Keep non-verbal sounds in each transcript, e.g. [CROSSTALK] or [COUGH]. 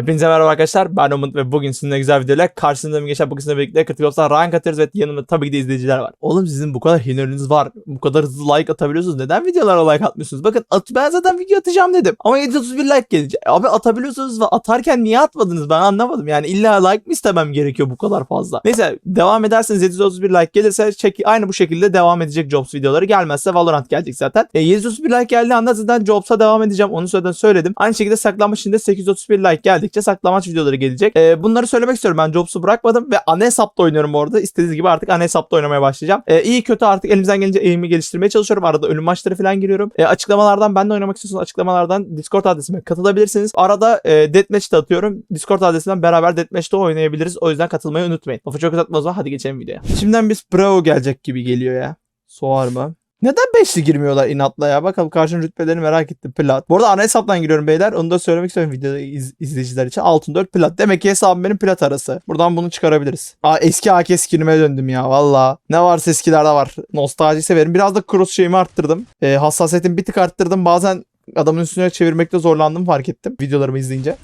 Hepinize merhaba arkadaşlar. Ben Umut ve bugün sizinle güzel videoyla karşınızda gençler bugün sizinle birlikte Critical Ops'tan rank atıyoruz ve yanımda tabii ki de izleyiciler var. Oğlum sizin bu kadar hüneriniz var. Bu kadar hızlı like atabiliyorsunuz. Neden videolara like atmıyorsunuz? Bakın at, ben zaten video atacağım dedim. Ama 731 like gelecek. Abi atabiliyorsunuz ve atarken niye atmadınız ben anlamadım. Yani illa like mi istemem gerekiyor bu kadar fazla? Neyse devam ederseniz 731 like gelirse çek, aynı bu şekilde devam edecek Jobs videoları. Gelmezse Valorant gelecek zaten. E, 731 like geldiği anda zaten Jobs'a devam edeceğim. Onu zaten söyledim. Aynı şekilde saklanmış için de 831 like geldikçe saklanmaç videoları gelecek. E, bunları söylemek istiyorum. Ben Jobs'u bırakmadım ve ana hesapta oynuyorum orada. İstediğiniz gibi artık ana hesapta oynamaya başlayacağım. E, iyi kötü artık elimizden gelince eğimi geliştirmeye çalışıyorum. Arada ölüm maçları falan giriyorum. E, açıklamalardan ben de oynamak istiyorsanız açıklamalardan Discord adresime katılabilirsiniz. Arada e, Deathmatch de atıyorum. Discord adresinden beraber Deathmatch'te oynayabiliriz. O yüzden katılmayı unutmayın. Lafı çok uzatma o zaman hadi geçelim videoya. Şimdiden biz Bravo gelecek gibi geliyor ya. Soğar mı? Neden beşli girmiyorlar inatla ya? Bakalım karşının rütbelerini merak ettim. Plat. Bu arada ana hesaptan giriyorum beyler. Onu da söylemek istiyorum videoda iz- izleyiciler için. Altın 4 plat. Demek ki hesabım benim plat arası. Buradan bunu çıkarabiliriz. Aa eski AK skinime döndüm ya valla. Ne varsa eskilerde var. Nostalji severim. Biraz da cross şeyimi arttırdım. Ee, hassasiyetimi bir tık arttırdım. Bazen adamın üstüne çevirmekte zorlandım fark ettim. Videolarımı izleyince.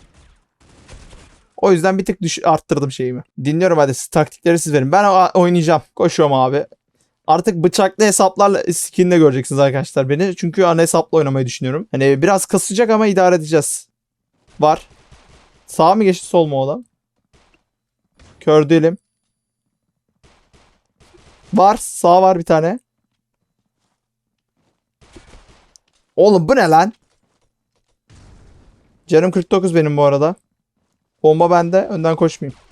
O yüzden bir tık düş arttırdım şeyimi. Dinliyorum hadi taktikleri siz verin. Ben oynayacağım. Koşuyorum abi. Artık bıçaklı hesaplarla skinle göreceksiniz arkadaşlar beni. Çünkü ana hesapla oynamayı düşünüyorum. Hani biraz kasacak ama idare edeceğiz. Var. Sağ mı geçti sol mu olan? Kör değilim. Var. Sağ var bir tane. Oğlum bu ne lan? Canım 49 benim bu arada. Bomba bende. Önden koşmayayım.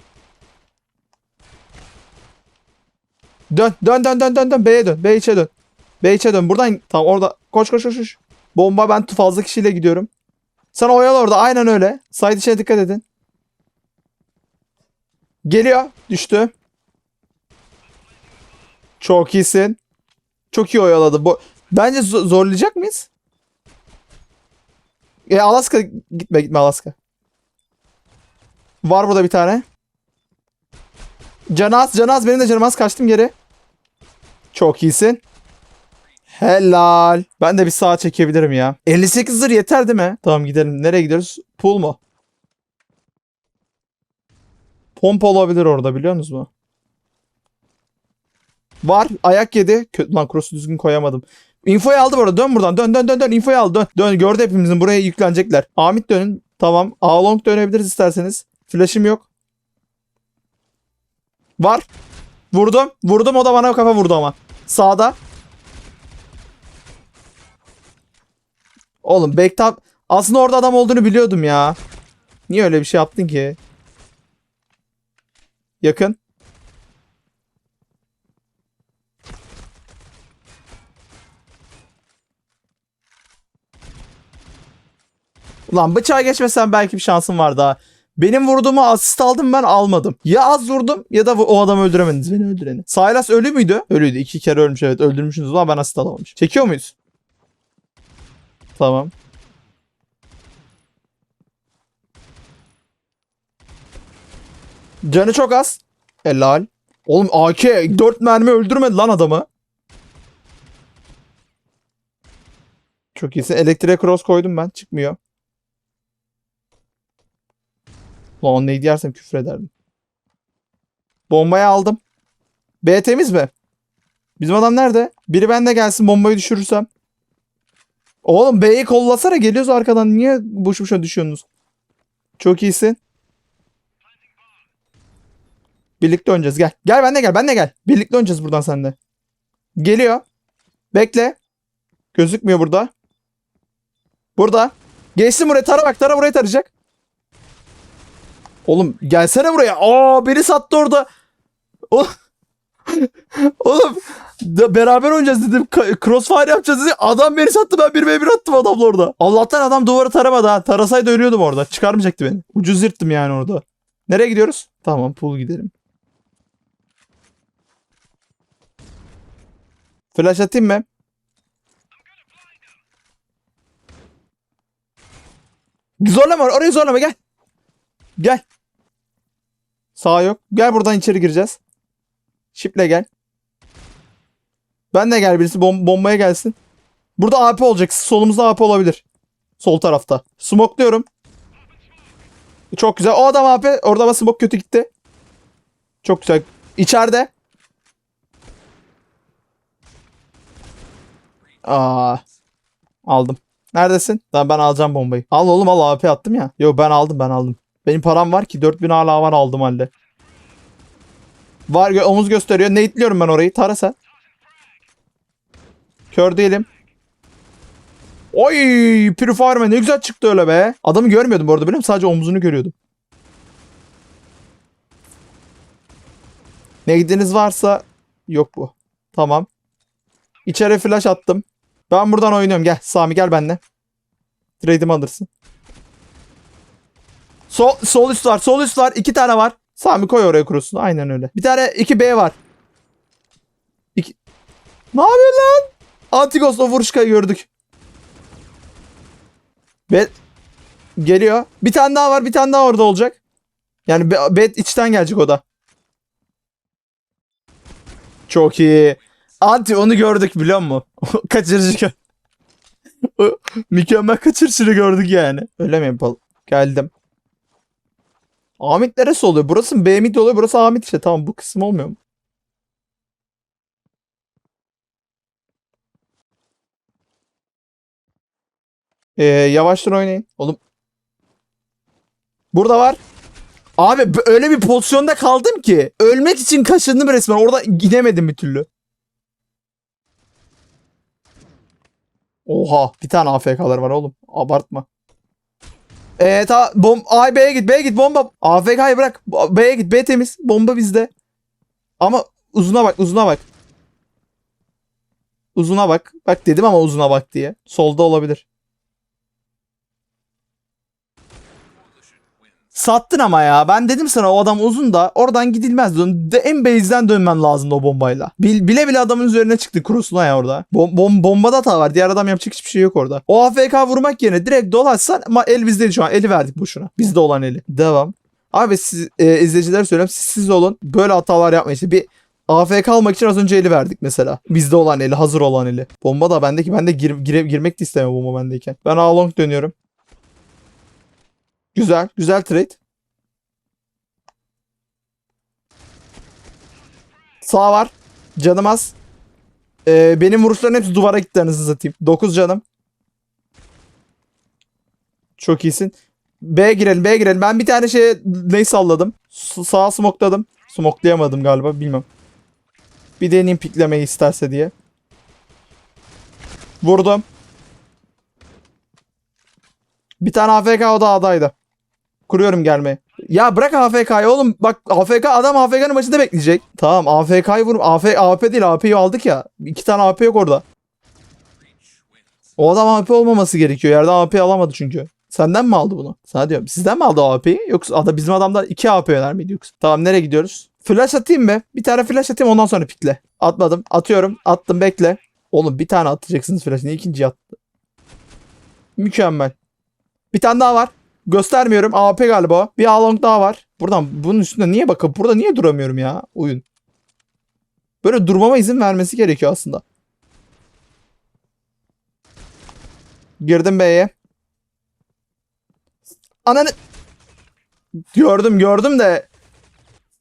Dön dön dön dön dön dön B'ye dön. B içe dön. B içe dön. Buradan tam orada koş koş koş. Bomba ben fazla kişiyle gidiyorum. Sana oyalı orada aynen öyle. Side içine dikkat edin. Geliyor. Düştü. Çok iyisin. Çok iyi oyaladı. Bu bence zo- zorlayacak mıyız? E Alaska gitme gitme Alaska. Var burada bir tane. Canaz, Canaz benim de canım az kaçtım geri. Çok iyisin. Helal. Ben de bir sağa çekebilirim ya. 58 zır yeter değil mi? Tamam gidelim. Nereye gidiyoruz? Pool mu? Pompa olabilir orada biliyor musunuz mu? Var. Ayak yedi. Kötü lan cross'u düzgün koyamadım. Infoyu aldı bu. Dön buradan. Dön dön dön dön. Infoyu al. Dön. Dön. Gördü hepimizin. Buraya yüklenecekler. Ahmet dönün. Tamam. A-long dönebiliriz isterseniz. Flash'im yok. Var. Vurdum. Vurdum o da bana kafa vurdu ama. Sağda. Oğlum backtop. Aslında orada adam olduğunu biliyordum ya. Niye öyle bir şey yaptın ki? Yakın. Ulan bıçağa geçmesen belki bir şansım var daha. Benim vurduğumu asist aldım ben almadım. Ya az vurdum ya da o adamı öldüremediniz beni öldüreni. Silas ölü müydü? Ölüydü. İki kere ölmüş evet öldürmüşsünüz ama ben asist alamamış. Çekiyor muyuz? Tamam. Canı çok az. Helal. Oğlum AK 4 mermi öldürmedi lan adamı. Çok iyisin. Elektriğe cross koydum ben. Çıkmıyor. Lan onu neydi yersem küfür ederdim. Bombayı aldım. B temiz mi? Bizim adam nerede? Biri bende gelsin bombayı düşürürsem. Oğlum B'yi kollasana geliyoruz arkadan. Niye boş boşuna düşüyorsunuz? Çok iyisin. Birlikte oynayacağız gel. Gel ben de gel ben de gel. Birlikte oynayacağız buradan sende. Geliyor. Bekle. Gözükmüyor burada. Burada. Geçsin buraya tara bak tara buraya tarayacak. Oğlum gelsene buraya. Aa beni sattı orada. [LAUGHS] Oğlum da beraber oynayacağız dedim. Crossfire yapacağız dedim. Adam beni sattı ben bir bir attım adamla orada. Allah'tan adam duvarı taramadı ha. Tarasaydı ölüyordum orada. Çıkarmayacaktı beni. Ucuz yırttım yani orada. Nereye gidiyoruz? Tamam pool gidelim. Flash atayım mı? Zorlama orayı zorlama gel. Gel. Sağ yok. Gel buradan içeri gireceğiz. Şiple gel. Ben de gel birisi bom bombaya gelsin. Burada AP olacak. Solumuzda AP olabilir. Sol tarafta. Smokluyorum. Çok güzel. O adam AP. Orada ama smoke kötü gitti. Çok güzel. İçeride. Aa. Aldım. Neredesin? Ben alacağım bombayı. Al oğlum al AP attım ya. Yo ben aldım ben aldım. Benim param var ki 4000 hala var aldım halde. Var omuz gösteriyor. Ne itliyorum ben orayı? Tara sen. Kör değilim. Oy Purifier ne güzel çıktı öyle be. Adamı görmüyordum bu arada biliyor musun? Sadece omzunu görüyordum. Ne gidiniz varsa yok bu. Tamam. İçeri flash attım. Ben buradan oynuyorum. Gel Sami gel benimle. Trade'imi alırsın. Sol, sol üst var. Sol üst var. İki tane var. Sami koy oraya kurusun. Aynen öyle. Bir tane 2B var. İki... Ne yapıyorsun lan? Antigos'la Vuruşka'yı gördük. Be geliyor. Bir tane daha var. Bir tane daha orada olacak. Yani be bet içten gelecek o da. Çok iyi. Anti onu gördük biliyor musun? [LAUGHS] Kaçırıcı. [LAUGHS] Mükemmel kaçırışını gördük yani. Öyle mi yapalım? Geldim. Ahmet neresi oluyor? Burası? B mid oluyor. Burası Ahmet işte. Tamam bu kısım olmuyor mu? Ee, yavaştan oynayın. Oğlum. Burada var. Abi öyle bir pozisyonda kaldım ki. Ölmek için kaşındım resmen. Orada gidemedim bir türlü. Oha. Bir tane AFK'lar var oğlum. Abartma. Ee, ta bom Ay B'ye git B'ye git bomba. AFK'yı bırak. B'ye git B temiz. Bomba bizde. Ama uzuna bak uzuna bak. Uzuna bak. Bak dedim ama uzuna bak diye. Solda olabilir. Sattın ama ya. Ben dedim sana o adam uzun da oradan gidilmez. Dön de en base'den dönmen lazımdı o bombayla. Bil- bile bile adamın üzerine çıktı cross'una ya orada. Bom bom bombada hata var. Diğer adam yapacak hiçbir şey yok orada. O AFK vurmak yerine direkt dolaşsan ama el bizdeydi şu an. Eli verdik boşuna. Bizde olan eli. Devam. Abi siz e, izleyicilere söylüyorum. Siz, siz olun. Böyle hatalar yapmayın. İşte bir AFK almak için az önce eli verdik mesela. Bizde olan eli, hazır olan eli. Bomba da bendeki. Ben de gir, gire- girmek de istemiyorum bomba bendeyken. Ben A long dönüyorum. Güzel. Güzel trade. Sağ var. Canım az. Ee, benim vuruşların hepsi duvara gitti anasını satayım. 9 canım. Çok iyisin. B girelim B girelim. Ben bir tane şeye ne salladım. Sağa smokladım. Smoklayamadım galiba bilmem. Bir deneyeyim piklemeyi isterse diye. Vurdum. Bir tane AFK o da adaydı. Kuruyorum gelmeyi. Ya bırak AFK'yı oğlum. Bak AFK adam AFK'nın başında bekleyecek. Tamam AFK'yı vurum. AF, AP değil AP'yi aldık ya. İki tane AP yok orada. O adam AP olmaması gerekiyor. Yerden AP alamadı çünkü. Senden mi aldı bunu? Sana diyorum. Sizden mi aldı o AP'yi? Yoksa ada bizim adamda iki AP öner miydi yoksa? Tamam nereye gidiyoruz? Flash atayım mı? Bir tane flash atayım ondan sonra pikle. Atmadım. Atıyorum. Attım bekle. Oğlum bir tane atacaksınız flash. Niye ikinci attı? Mükemmel. Bir tane daha var. Göstermiyorum. AP galiba. Bir along daha var. Buradan bunun üstünde niye bakıp burada niye duramıyorum ya oyun? Böyle durmama izin vermesi gerekiyor aslında. Girdim B'ye. Ananı gördüm gördüm de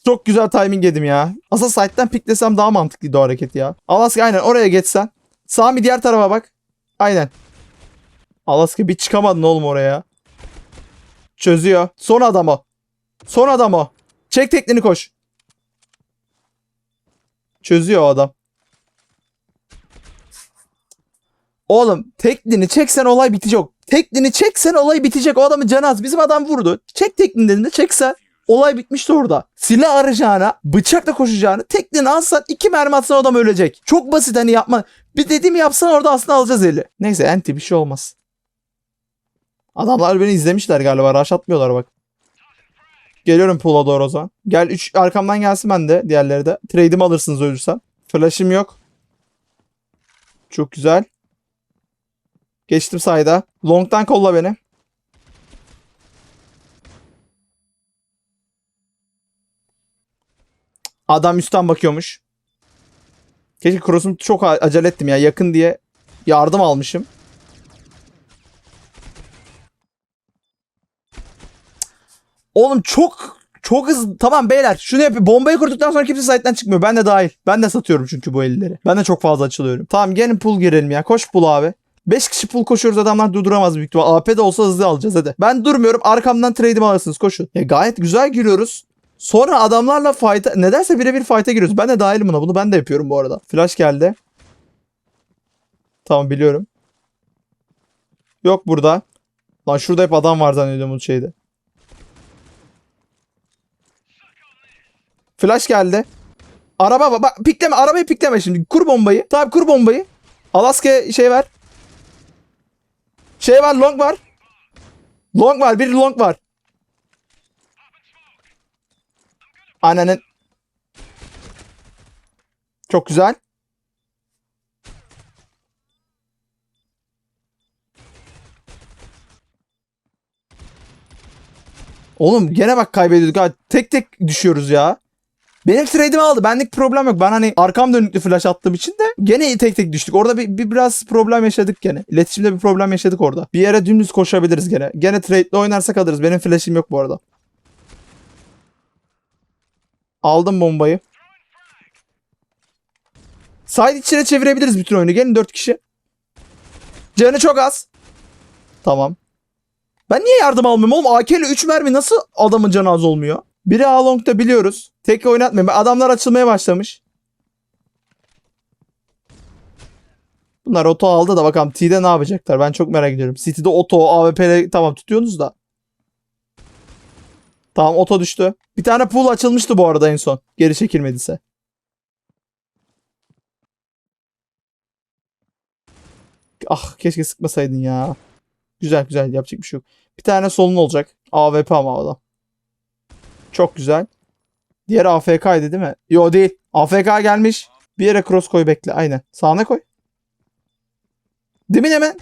çok güzel timing yedim ya. Aslında site'den piklesem daha mantıklıydı o hareket ya. Alaska aynen oraya geçsen. Sami diğer tarafa bak. Aynen. Alaska bir çıkamadın oğlum oraya. Çözüyor. Son adam. Son adam. Çek tekniğini koş. Çözüyor adam. Oğlum tekniğini çeksen olay bitecek. Tekniğini çeksen olay bitecek. O adamın canı az. Bizim adam vurdu. Çek tekniğini dediğinde çeksen olay bitmişti orada. Silah arayacağına, bıçakla koşacağını, tekniğini alsan iki mermi atsan adam ölecek. Çok basit hani yapma. Bir dediğimi yapsan orada aslında alacağız eli. Neyse enti bir şey olmaz. Adamlar beni izlemişler galiba. Rush atmıyorlar bak. Geliyorum pool'a doğru o zaman. Gel 3 arkamdan gelsin ben de diğerleri de. Trade'imi alırsınız ölürsem. Flash'ım yok. Çok güzel. Geçtim sayda. Long'dan kolla beni. Adam üstten bakıyormuş. Keşke cross'um çok acele ettim ya. Yakın diye yardım almışım. Oğlum çok çok hızlı. Tamam beyler şunu yapayım. Bombayı kurduktan sonra kimse site'den çıkmıyor. Ben de dahil. Ben de satıyorum çünkü bu elleri. Ben de çok fazla açılıyorum. Tamam gelin pool girelim ya. Koş pool abi. 5 kişi pool koşuyoruz adamlar durduramaz büyük ihtimal. AP de olsa hızlı alacağız hadi. Ben durmuyorum arkamdan trade'imi alırsınız koşun. Ya gayet güzel giriyoruz. Sonra adamlarla fight'a nedense birebir fight'a giriyoruz. Ben de dahilim buna. Bunu ben de yapıyorum bu arada. Flash geldi. Tamam biliyorum. Yok burada. Lan şurada hep adam var zannediyorum bu şeyde. Flash geldi. Araba bak, bak pikleme arabayı pikleme şimdi. Kur bombayı. Tamam kur bombayı. Alaska şey ver. Şey var long var. Long var bir long var. Annenin. Çok güzel. Oğlum gene bak kaybediyorduk ha. Tek tek düşüyoruz ya. Benim trade'imi aldı. Benlik problem yok. Ben hani arkam dönüklü flash attığım için de gene tek tek düştük. Orada bir, bir biraz problem yaşadık gene. İletişimde bir problem yaşadık orada. Bir yere dümdüz koşabiliriz gene. Gene trade'le oynarsak alırız. Benim flash'im yok bu arada. Aldım bombayı. Side içine çevirebiliriz bütün oyunu. Gelin 4 kişi. Canı çok az. Tamam. Ben niye yardım almıyorum oğlum? AK ile 3 mermi nasıl adamın canı az olmuyor? Biri A long'da biliyoruz. Tek oynatmıyorum. Adamlar açılmaya başlamış. Bunlar oto aldı da bakalım T'de ne yapacaklar? Ben çok merak ediyorum. City'de oto, AWP'le tamam tutuyorsunuz da. Tamam oto düştü. Bir tane pool açılmıştı bu arada en son. Geri çekilmediyse. Ah keşke sıkmasaydın ya. Güzel güzel yapacak bir şey yok. Bir tane solun olacak. AWP ama adam. Çok güzel. Diğer AFK'ydı değil mi? Yo değil. AFK gelmiş. Bir yere cross koy bekle. Aynen. Sağına koy. Demin hemen.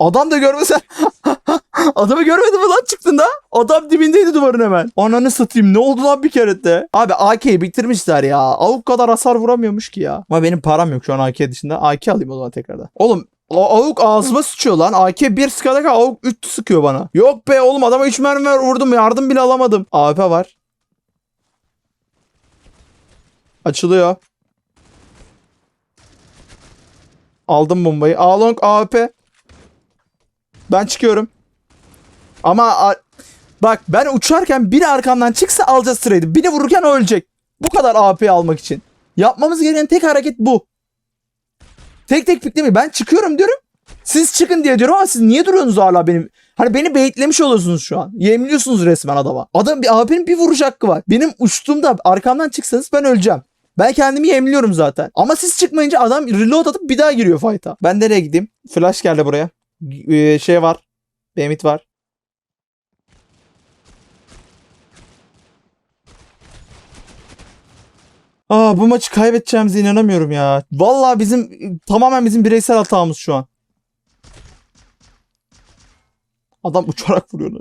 Adam da görmesen. [LAUGHS] Adamı görmedin mi lan çıktığında? Adam dibindeydi duvarın hemen. Ananı satayım ne oldu lan bir kere de. Abi AK'yi bitirmişler ya. Avuk kadar hasar vuramıyormuş ki ya. Ama benim param yok şu an AK dışında. AK alayım o zaman tekrardan. Oğlum avuk ağzıma sıçıyor lan. AK 1 sıkadaki avuk 3 sıkıyor bana. Yok be oğlum adama 3 mermi vurdum yardım bile alamadım. AWP var. Açılıyor. Aldım bombayı. A-long AWP. Ben çıkıyorum. Ama bak ben uçarken biri arkamdan çıksa alacağız trade'i. Biri vururken ölecek. Bu kadar AWP almak için. Yapmamız gereken tek hareket bu. Tek tek piklemeyin. Ben çıkıyorum diyorum. Siz çıkın diye diyorum ama siz niye duruyorsunuz hala benim? Hani beni baitlemiş oluyorsunuz şu an. Yemliyorsunuz resmen adama. Adam bir AWP'nin bir vuruş hakkı var. Benim uçtuğumda arkamdan çıksanız ben öleceğim. Ben kendimi yemliyorum zaten. Ama siz çıkmayınca adam reload atıp bir daha giriyor fight'a. Ben nereye gideyim? Flash geldi buraya. Ee, şey var. Bemit var. Aa bu maçı kaybedeceğimize inanamıyorum ya. Vallahi bizim tamamen bizim bireysel hatamız şu an. Adam uçarak vuruyor.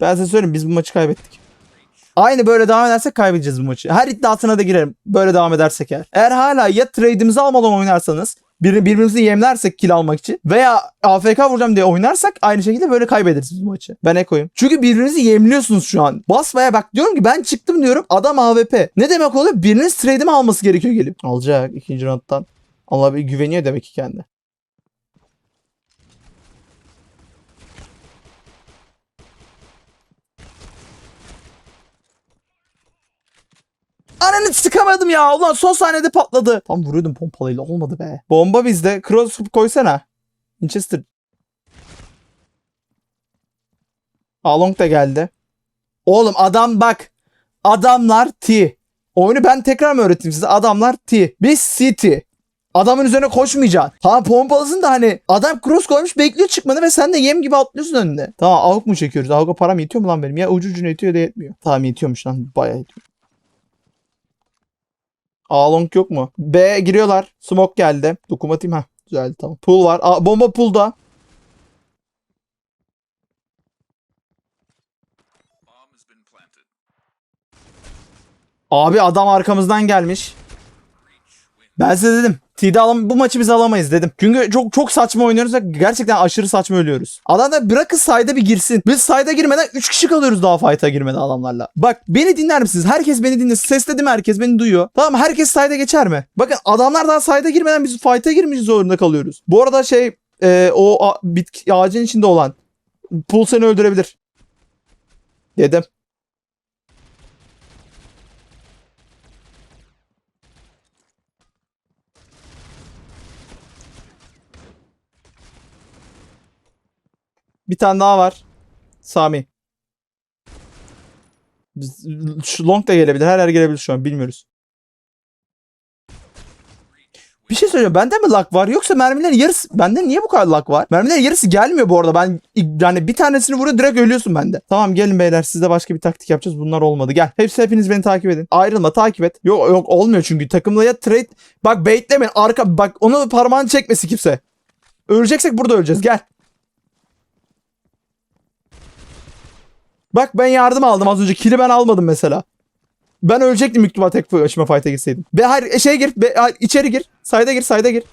Ben size söyleyeyim biz bu maçı kaybettik. Aynı böyle devam edersek kaybedeceğiz bu maçı. Her iddiasına da girerim. Böyle devam edersek eğer. Eğer hala ya trade'imizi almadan oynarsanız bir, birbirimizi yemlersek kill almak için veya AFK vuracağım diye oynarsak aynı şekilde böyle kaybederiz bu maçı. Ben ekoyum. Çünkü birbirinizi yemliyorsunuz şu an. Basmaya bak diyorum ki ben çıktım diyorum adam AWP. Ne demek oluyor? Biriniz trade'imi alması gerekiyor gelip. Alacak ikinci round'dan. Allah bir güveniyor demek ki kendi. Ananı sıkamadım ya. Ulan son saniyede patladı. Tam vuruyordum pompalıyla. Olmadı be. Bomba bizde. Cross koysana. Winchester. Along da geldi. Oğlum adam bak. Adamlar T. Oyunu ben tekrar mı öğreteyim size? Adamlar T. Biz City. Adamın üzerine koşmayacaksın. Ha pompalısın da hani adam cross koymuş bekliyor çıkmanı ve sen de yem gibi atlıyorsun önüne. Tamam avuk mu çekiyoruz? Avuk'a param yetiyor mu lan benim? Ya ucu ucuna yetiyor da yetmiyor. Tamam yetiyormuş lan. Bayağı yetiyor. A yok mu? B giriyorlar. Smoke geldi. Dokum atayım ha. Güzeldi tamam. Pool var. A, bomba pool'da. Abi adam arkamızdan gelmiş. Ben size dedim. T'de alam bu maçı biz alamayız dedim. Çünkü çok çok saçma oynuyoruz ve gerçekten aşırı saçma ölüyoruz. Adamlar bırakın sayda bir girsin. Biz sayda girmeden 3 kişi kalıyoruz daha fight'a girmeden adamlarla. Bak beni dinler misiniz? Herkes beni dinlesin. Sesledim herkes beni duyuyor. Tamam herkes sayda geçer mi? Bakın adamlar daha sayda girmeden biz fight'a girmiş zorunda kalıyoruz. Bu arada şey e, o bitki ağacın içinde olan pul seni öldürebilir. Dedim. Bir tane daha var. Sami. Şu long da gelebilir. Her yer gelebilir şu an. Bilmiyoruz. Bir şey söyleyeceğim. Bende mi lag var yoksa mermilerin yarısı... Bende niye bu kadar lag var? Mermilerin yarısı gelmiyor bu arada. Ben yani bir tanesini vuruyor direkt ölüyorsun bende. Tamam gelin beyler sizde başka bir taktik yapacağız. Bunlar olmadı. Gel. Hepsi hepiniz beni takip edin. Ayrılma takip et. Yok yok olmuyor çünkü takımda ya trade... Bak baitlemeyin. Arka bak onu parmağını çekmesi kimse. Öleceksek burada öleceğiz. Gel. Bak ben yardım aldım az önce. Kili ben almadım mesela. Ben ölecektim büyük ihtimal tek başıma fight'a girseydim. Be hayır şey gir. Be, hayır, içeri gir. Sayda gir. Sayda gir.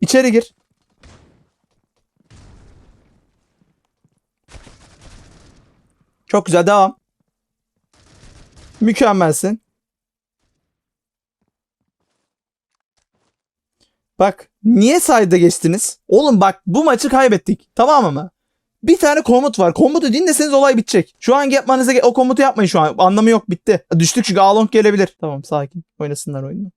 İçeri gir. Çok güzel devam. Mükemmelsin. Bak niye sayda geçtiniz? Oğlum bak bu maçı kaybettik. Tamam mı? Bir tane komut var. Komutu dinleseniz olay bitecek. Şu an yapmanıza o komutu yapmayın şu an. Anlamı yok bitti. Düştük çünkü Along gelebilir. Tamam sakin. Oynasınlar oyunu.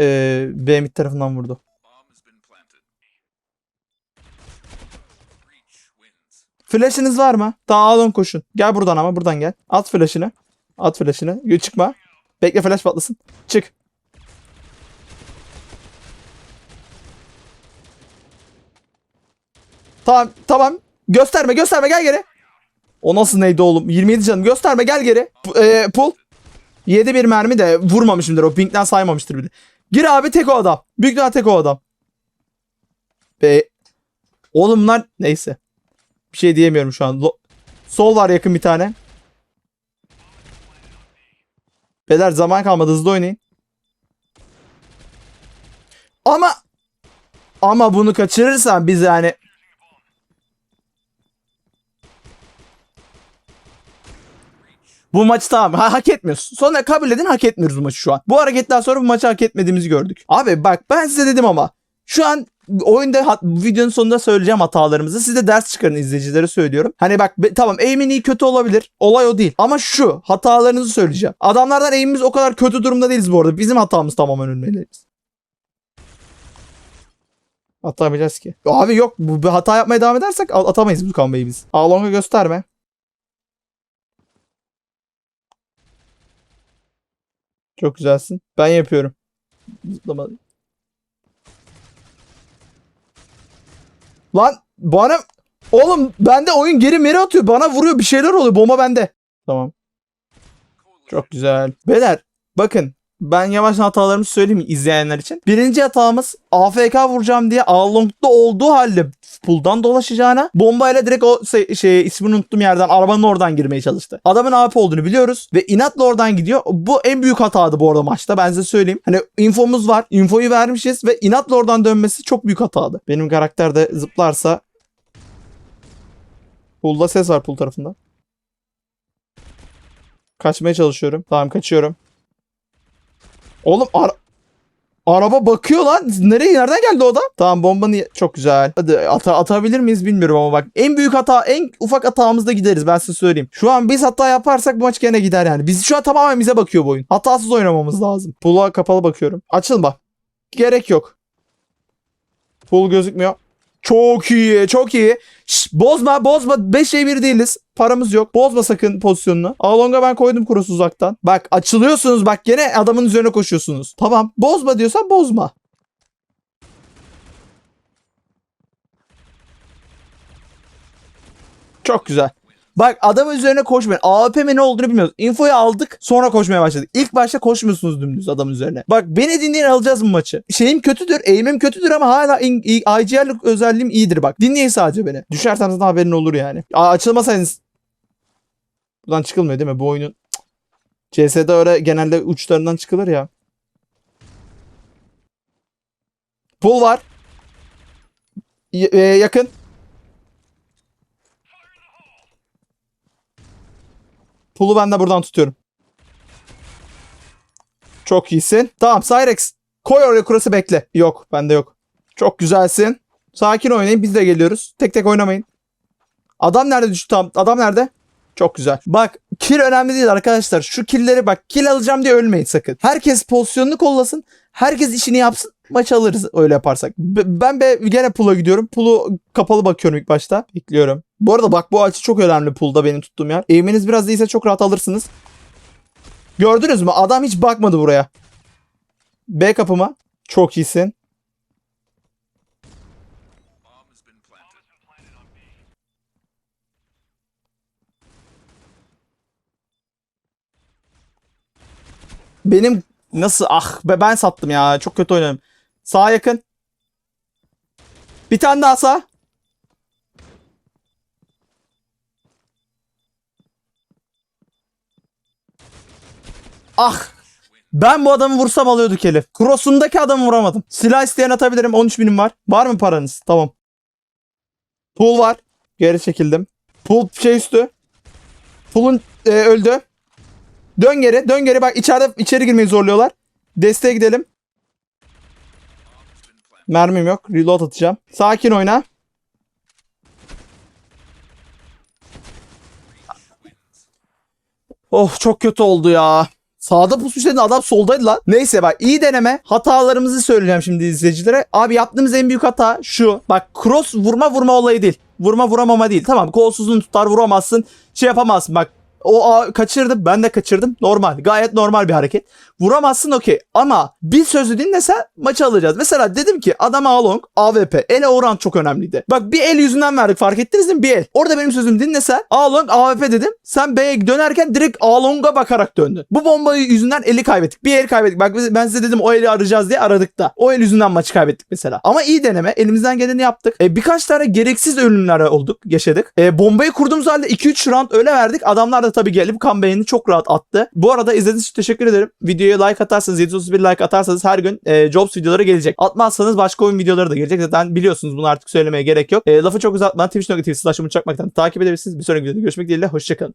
Ee, B mid tarafından vurdu. Flash'ınız var mı? Daha Along koşun. Gel buradan ama buradan gel. At flash'ını. At flash'ını. Çıkma. Bekle flash patlasın. Çık. Tamam tamam. Gösterme gösterme gel geri. O nasıl neydi oğlum? 27 canım. Gösterme gel geri. P- e, pull. 7 bir mermi de vurmamışımdır. O pinkten saymamıştır bile. Gir abi tek o adam. Büyük ihtimal tek o adam. Be Oğlum bunlar neyse. Bir şey diyemiyorum şu an. Lo- Sol var yakın bir tane. Beyler zaman kalmadı hızlı oynayın. Ama ama bunu kaçırırsan biz yani Bu maçı tamam ha, hak etmiyoruz. Sonra kabul edin hak etmiyoruz bu maçı şu an. Bu hareketten sonra bu maçı hak etmediğimizi gördük. Abi bak ben size dedim ama şu an oyunda hat- videonun sonunda söyleyeceğim hatalarımızı. Siz de ders çıkarın izleyicilere söylüyorum. Hani bak be- tamam aim'in iyi kötü olabilir. Olay o değil. Ama şu hatalarınızı söyleyeceğim. Adamlardan aim'imiz o kadar kötü durumda değiliz bu arada. Bizim hatamız tamamen ölmeliyiz. Atamayacağız ki. Abi yok bu, hata yapmaya devam edersek atamayız bu kambayı biz. Alonga gösterme. Çok güzelsin. Ben yapıyorum. Zıplama. Lan bana oğlum bende oyun geri meri atıyor. Bana vuruyor bir şeyler oluyor. Bomba bende. Tamam. Çok güzel. Beyler bakın ben yavaş hatalarımı söyleyeyim izleyenler için. Birinci hatamız AFK vuracağım diye Along'da olduğu halde puldan dolaşacağına bombayla direkt o şey, şey ismini unuttum yerden arabanın oradan girmeye çalıştı. Adamın AP olduğunu biliyoruz ve inatla oradan gidiyor. Bu en büyük hatadı bu arada maçta ben size söyleyeyim. Hani infomuz var. Infoyu vermişiz ve inatla oradan dönmesi çok büyük hatadı. Benim karakter de zıplarsa Pulda ses var pul tarafında. Kaçmaya çalışıyorum. Tamam kaçıyorum. Oğlum ara- araba bakıyor lan. Nereye nereden geldi o adam? Tamam bomba niye? Çok güzel. Hadi ata atabilir miyiz bilmiyorum ama bak. En büyük hata en ufak hatamızda gideriz ben size söyleyeyim. Şu an biz hata yaparsak bu maç gene gider yani. Biz şu an tamamen bize bakıyor bu oyun. Hatasız oynamamız lazım. Pula kapalı bakıyorum. Açılma. Gerek yok. Pul gözükmüyor. Çok iyi, çok iyi. Şş, bozma, bozma. 5'e 1 değiliz. Paramız yok. Bozma sakın pozisyonunu. Alonga ben koydum kurusu uzaktan. Bak açılıyorsunuz bak gene adamın üzerine koşuyorsunuz. Tamam bozma diyorsan bozma. Çok güzel. Bak adamın üzerine koşmayın. AWP ne olduğunu bilmiyoruz. Infoyu aldık sonra koşmaya başladık. İlk başta koşmuyorsunuz dümdüz adamın üzerine. Bak beni dinleyin alacağız bu maçı. Şeyim kötüdür, eğimim kötüdür ama hala IGR'lık özelliğim iyidir bak. Dinleyin sadece beni. Düşersem zaten haberin olur yani. Aa, açılmasaydınız. Buradan çıkılmıyor değil mi? Bu oyunun. CS'de öyle genelde uçlarından çıkılır ya. Pull var. Y- e, yakın. Pull'u ben de buradan tutuyorum. Çok iyisin. Tamam Cyrex. Koy oraya kurası bekle. Yok bende yok. Çok güzelsin. Sakin oynayın biz de geliyoruz. Tek tek oynamayın. Adam nerede düştü tam? Adam nerede? Çok güzel. Bak kill önemli değil arkadaşlar. Şu killleri bak kill alacağım diye ölmeyin sakın. Herkes pozisyonunu kollasın. Herkes işini yapsın. Maç alırız öyle yaparsak. Ben be gene pula gidiyorum. Pulu kapalı bakıyorum ilk başta. Bekliyorum. Bu arada bak bu açı çok önemli pulda benim tuttuğum yer. Eğiminiz biraz değilse çok rahat alırsınız. Gördünüz mü? Adam hiç bakmadı buraya. B kapıma. Çok iyisin. Benim nasıl ah be ben sattım ya. Çok kötü oynadım. Sağa yakın. Bir tane daha sağ. Ah. Ben bu adamı vursam alıyorduk eli. Cross'undaki adamı vuramadım. Silah isteyen atabilirim. 13 binim var. Var mı paranız? Tamam. Pool var. Geri çekildim. Pool şey üstü. Pool'un e, öldü. Dön geri, dön geri. Bak içeride içeri girmeyi zorluyorlar. Desteğe gidelim. Mermim yok. Reload atacağım. Sakin oyna. Of çok kötü oldu ya. Sağda pusmuş dedin adam soldaydı lan. Neyse bak iyi deneme. Hatalarımızı söyleyeceğim şimdi izleyicilere. Abi yaptığımız en büyük hata şu. Bak cross vurma vurma olayı değil. Vurma vuramama değil. Tamam kolsuzluğunu tutar vuramazsın. Şey yapamazsın bak. O a, kaçırdı. Ben de kaçırdım. Normal. Gayet normal bir hareket. Vuramazsın okey. Ama bir sözü dinlesen maçı alacağız. Mesela dedim ki adama Along, AWP. Ele oran çok önemliydi. Bak bir el yüzünden verdik fark ettiniz mi? Bir el. Orada benim sözümü dinlesen Along, AWP dedim. Sen B'ye dönerken direkt Along'a bakarak döndün. Bu bomba yüzünden eli kaybettik. Bir el kaybettik. Bak ben size dedim o eli arayacağız diye aradık da. O el yüzünden maçı kaybettik mesela. Ama iyi deneme. Elimizden geleni yaptık. E, birkaç tane gereksiz ölümler olduk. Yaşadık. E, bombayı kurduğumuz halde 2-3 round öyle verdik. Adamlar da tabii gelip comeback'ini çok rahat attı. Bu arada izlediğiniz için teşekkür ederim. Videoya like atarsanız 731 like atarsanız her gün e, Jobs videoları gelecek. Atmazsanız başka oyun videoları da gelecek. Zaten biliyorsunuz bunu artık söylemeye gerek yok. E, lafı çok uzatmadan twitch.tv slash takip edebilirsiniz. Bir sonraki videoda görüşmek dileğiyle. Hoşçakalın.